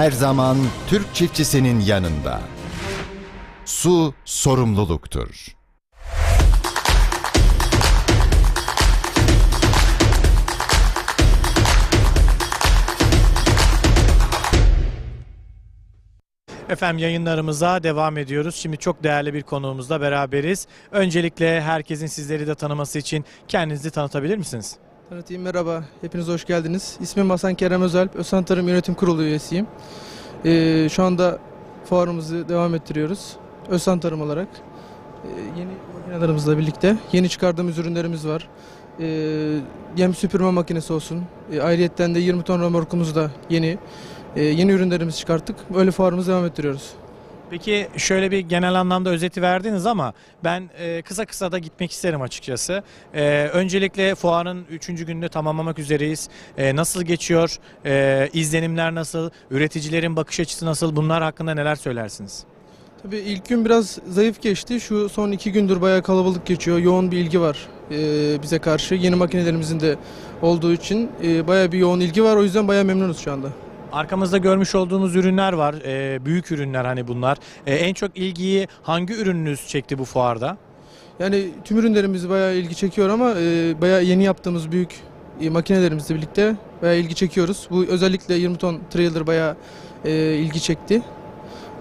her zaman Türk çiftçisinin yanında. Su sorumluluktur. Efendim yayınlarımıza devam ediyoruz. Şimdi çok değerli bir konuğumuzla beraberiz. Öncelikle herkesin sizleri de tanıması için kendinizi tanıtabilir misiniz? Tanıtayım merhaba. Hepiniz hoş geldiniz. İsmim Hasan Kerem Özalp. Özsan Tarım Yönetim Kurulu üyesiyim. Ee, şu anda fuarımızı devam ettiriyoruz. Özsan Tarım olarak. Ee, yeni makinelerimizle birlikte yeni çıkardığımız ürünlerimiz var. Ee, yem süpürme makinesi olsun. Ee, ayrıyetten de 20 ton römorkumuz da yeni. Ee, yeni ürünlerimizi çıkarttık. Böyle fuarımızı devam ettiriyoruz. Peki şöyle bir genel anlamda özeti verdiniz ama ben e, kısa kısa da gitmek isterim açıkçası. E, öncelikle fuarın 3. gününü tamamlamak üzereyiz. E, nasıl geçiyor? E, izlenimler nasıl? Üreticilerin bakış açısı nasıl? Bunlar hakkında neler söylersiniz? Tabii ilk gün biraz zayıf geçti. Şu son iki gündür bayağı kalabalık geçiyor. Yoğun bir ilgi var bize karşı. Yeni makinelerimizin de olduğu için e, bayağı bir yoğun ilgi var. O yüzden bayağı memnunuz şu anda. Arkamızda görmüş olduğumuz ürünler var. E, büyük ürünler hani bunlar. E, en çok ilgiyi hangi ürününüz çekti bu fuarda? Yani tüm ürünlerimiz bayağı ilgi çekiyor ama e, bayağı yeni yaptığımız büyük e, makinelerimizle birlikte bayağı ilgi çekiyoruz. Bu özellikle 20 ton trailer bayağı e, ilgi çekti.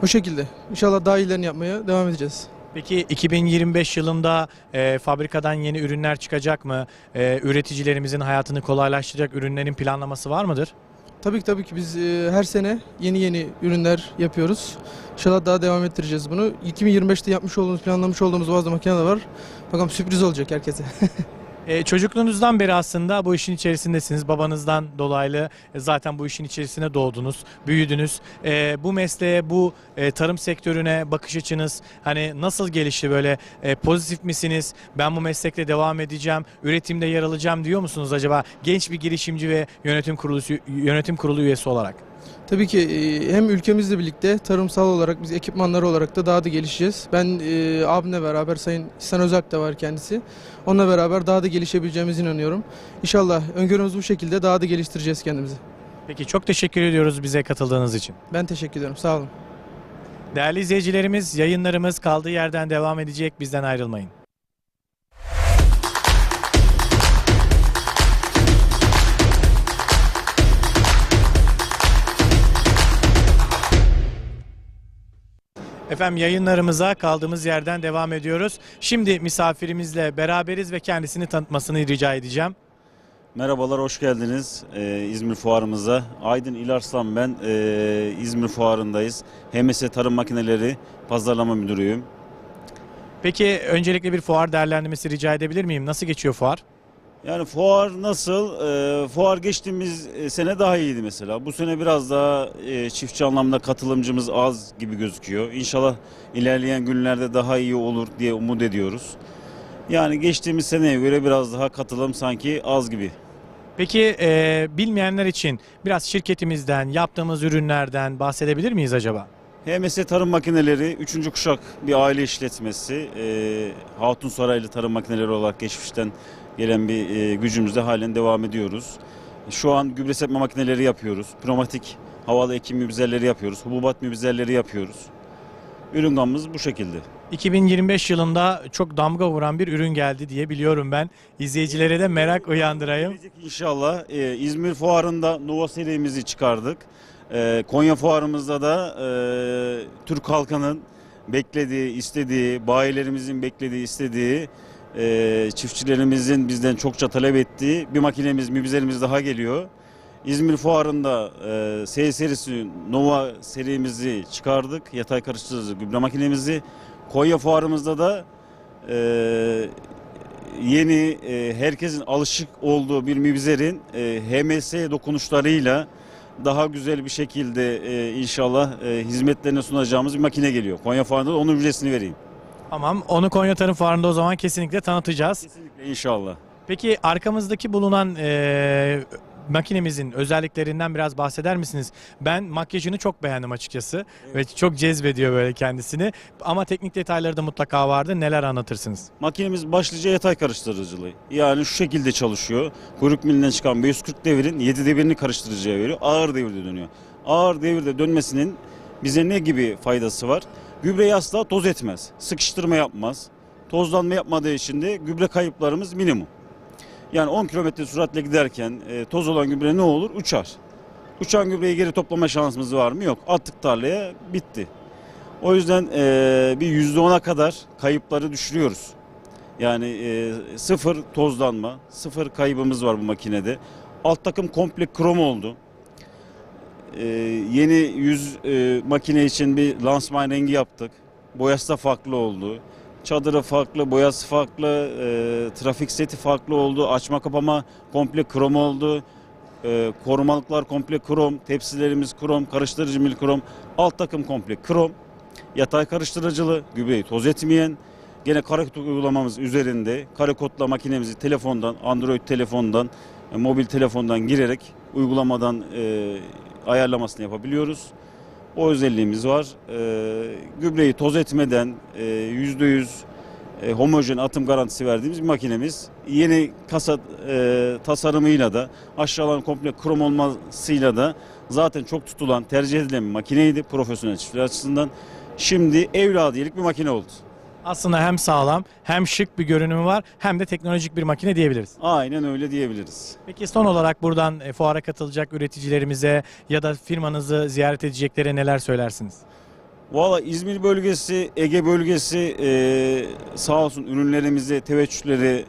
O şekilde. İnşallah daha iyilerini yapmaya devam edeceğiz. Peki 2025 yılında e, fabrikadan yeni ürünler çıkacak mı? E, üreticilerimizin hayatını kolaylaştıracak ürünlerin planlaması var mıdır? Tabii ki tabii ki biz e, her sene yeni yeni ürünler yapıyoruz. İnşallah daha devam ettireceğiz bunu. 2025'te yapmış olduğumuz, planlamış olduğumuz bazı makineler var. Bakalım sürpriz olacak herkese. E, çocukluğunuzdan beri aslında bu işin içerisindesiniz. Babanızdan dolaylı e, zaten bu işin içerisine doğdunuz, büyüdünüz. E, bu mesleğe, bu tarım sektörüne bakış açınız hani nasıl gelişti böyle pozitif misiniz? Ben bu meslekle devam edeceğim, üretimde yer alacağım diyor musunuz acaba genç bir girişimci ve yönetim kurulu yönetim kurulu üyesi olarak? Tabii ki e, hem ülkemizle birlikte tarımsal olarak biz ekipmanları olarak da daha da gelişeceğiz. Ben e, abimle beraber Sayın İhsan Özalp de var kendisi. Onunla beraber daha da gelişebileceğimize inanıyorum. İnşallah öngörümüz bu şekilde daha da geliştireceğiz kendimizi. Peki çok teşekkür ediyoruz bize katıldığınız için. Ben teşekkür ediyorum. Sağ olun. Değerli izleyicilerimiz yayınlarımız kaldığı yerden devam edecek. Bizden ayrılmayın. Efendim yayınlarımıza kaldığımız yerden devam ediyoruz. Şimdi misafirimizle beraberiz ve kendisini tanıtmasını rica edeceğim. Merhabalar, hoş geldiniz ee, İzmir Fuarımıza. Aydın İlarslan ben, ee, İzmir Fuarı'ndayız. HMS Tarım Makineleri Pazarlama Müdürüyüm. Peki öncelikle bir fuar değerlendirmesi rica edebilir miyim? Nasıl geçiyor fuar? Yani fuar nasıl? Ee, fuar geçtiğimiz e, sene daha iyiydi mesela. Bu sene biraz daha e, çiftçi anlamda katılımcımız az gibi gözüküyor. İnşallah ilerleyen günlerde daha iyi olur diye umut ediyoruz. Yani geçtiğimiz seneye göre biraz daha katılım sanki az gibi. Peki e, bilmeyenler için biraz şirketimizden, yaptığımız ürünlerden bahsedebilir miyiz acaba? HMS Tarım Makineleri 3. kuşak bir aile işletmesi. E, Hatun Saraylı Tarım Makineleri olarak geçmişten gelen bir e, gücümüzle halen devam ediyoruz. Şu an gübre sepme makineleri yapıyoruz. Pneumatik havalı ekim mübizerleri yapıyoruz. Hububat mübizerleri yapıyoruz. Ürün gamımız bu şekilde. 2025 yılında çok damga vuran bir ürün geldi diye biliyorum ben. İzleyicilere de merak uyandırayım. İnşallah e, İzmir Fuarı'nda Nova serimizi çıkardık. E, Konya Fuarımızda da e, Türk halkının beklediği, istediği, bayilerimizin beklediği, istediği, e, çiftçilerimizin bizden çokça talep ettiği bir makinemiz, mübizerimiz daha geliyor. İzmir Fuarı'nda e, S serisi Nova serimizi çıkardık. Yatay karıştırıcı gübre makinemizi. Konya Fuarımızda da e, yeni e, herkesin alışık olduğu bir mübizerin e, HMS dokunuşlarıyla daha güzel bir şekilde e, inşallah e, hizmetlerine sunacağımız bir makine geliyor. Konya Fuarı'nda da onun müjdesini vereyim. Tamam onu Konya Tarım Fuarı'nda o zaman kesinlikle tanıtacağız. Kesinlikle inşallah. Peki arkamızdaki bulunan e, makinemizin özelliklerinden biraz bahseder misiniz? Ben makyajını çok beğendim açıkçası ve çok cezbediyor böyle kendisini. Ama teknik detayları da mutlaka vardı. Neler anlatırsınız? Makinemiz başlıca yatay karıştırıcılığı. Yani şu şekilde çalışıyor. Kuyruk milinden çıkan 540 devirin 7 devirini karıştırıcıya veriyor. Ağır devirde dönüyor. ağır devirde dönmesinin bize ne gibi faydası var? Gübreyi asla toz etmez, sıkıştırma yapmaz. Tozlanma yapmadığı için de gübre kayıplarımız minimum. Yani 10 kilometre süratle giderken e, toz olan gübre ne olur? Uçar. Uçan gübreyi geri toplama şansımız var mı? Yok. Attık tarlaya bitti. O yüzden e, bir %10'a kadar kayıpları düşürüyoruz. Yani e, sıfır tozlanma, sıfır kaybımız var bu makinede. Alt takım komple krom oldu. E, yeni yüz e, makine için bir lansman rengi yaptık. Boyası da farklı oldu. Çadırı farklı, boyası farklı, e, trafik seti farklı oldu. Açma kapama komple krom oldu. E, korumalıklar komple krom, tepsilerimiz krom, karıştırıcı mil krom. Alt takım komple krom. Yatay karıştırıcılı, gübreyi toz etmeyen. Gene karekod uygulamamız üzerinde kare makinemizi telefondan, Android telefondan, e, mobil telefondan girerek uygulamadan e, ayarlamasını yapabiliyoruz. O özelliğimiz var. E, gübreyi toz etmeden e, %100 e, homojen atım garantisi verdiğimiz bir makinemiz. Yeni kasa e, tasarımıyla da aşağıların komple krom olmasıyla da zaten çok tutulan, tercih edilen bir makineydi profesyonel çiftçiler açısından. Şimdi evladiyelik bir makine oldu. Aslında hem sağlam hem şık bir görünümü var hem de teknolojik bir makine diyebiliriz. Aynen öyle diyebiliriz. Peki son olarak buradan e, fuara katılacak üreticilerimize ya da firmanızı ziyaret edeceklere neler söylersiniz? Valla İzmir bölgesi, Ege bölgesi e, sağ olsun ürünlerimize teveccühleri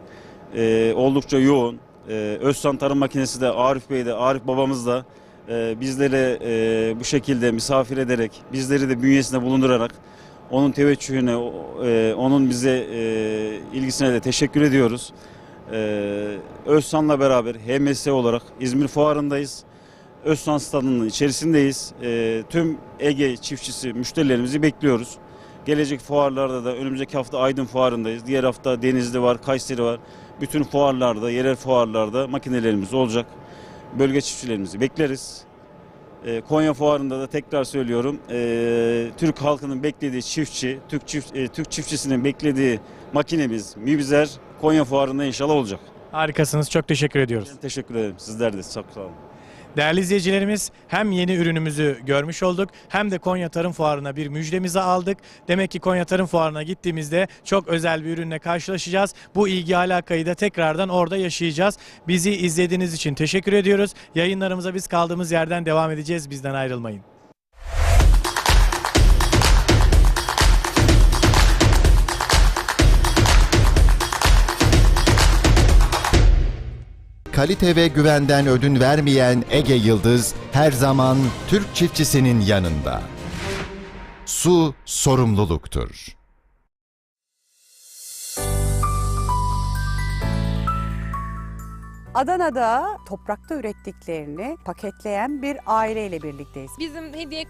e, oldukça yoğun. E, Özsan Tarım Makinesi de Arif Bey de Arif babamız da e, bizlere e, bu şekilde misafir ederek bizleri de bünyesinde bulundurarak onun teveccühüne, e, onun bize e, ilgisine de teşekkür ediyoruz. E, Özsan'la beraber HMS olarak İzmir Fuarı'ndayız. Özsan stadının içerisindeyiz. Tüm Ege çiftçisi müşterilerimizi bekliyoruz. Gelecek fuarlarda da önümüzdeki hafta Aydın fuarındayız. Diğer hafta Denizli var, Kayseri var. Bütün fuarlarda, yerel fuarlarda makinelerimiz olacak. Bölge çiftçilerimizi bekleriz. Ee, Konya fuarında da tekrar söylüyorum. ee, Türk halkının beklediği çiftçi, Türk, çift, ee, Türk çiftçisinin beklediği makinemiz Mibzer Konya fuarında inşallah olacak. Harikasınız. Çok teşekkür ediyoruz. Ben teşekkür ederim. Sizler de çok sağ olun. Değerli izleyicilerimiz hem yeni ürünümüzü görmüş olduk hem de Konya Tarım Fuarı'na bir müjdemizi aldık. Demek ki Konya Tarım Fuarı'na gittiğimizde çok özel bir ürünle karşılaşacağız. Bu ilgi alakayı da tekrardan orada yaşayacağız. Bizi izlediğiniz için teşekkür ediyoruz. Yayınlarımıza biz kaldığımız yerden devam edeceğiz. Bizden ayrılmayın. Kalite ve güvenden ödün vermeyen Ege Yıldız her zaman Türk çiftçisinin yanında. Su sorumluluktur. Adana'da toprakta ürettiklerini paketleyen bir aileyle birlikteyiz. Bizim hediye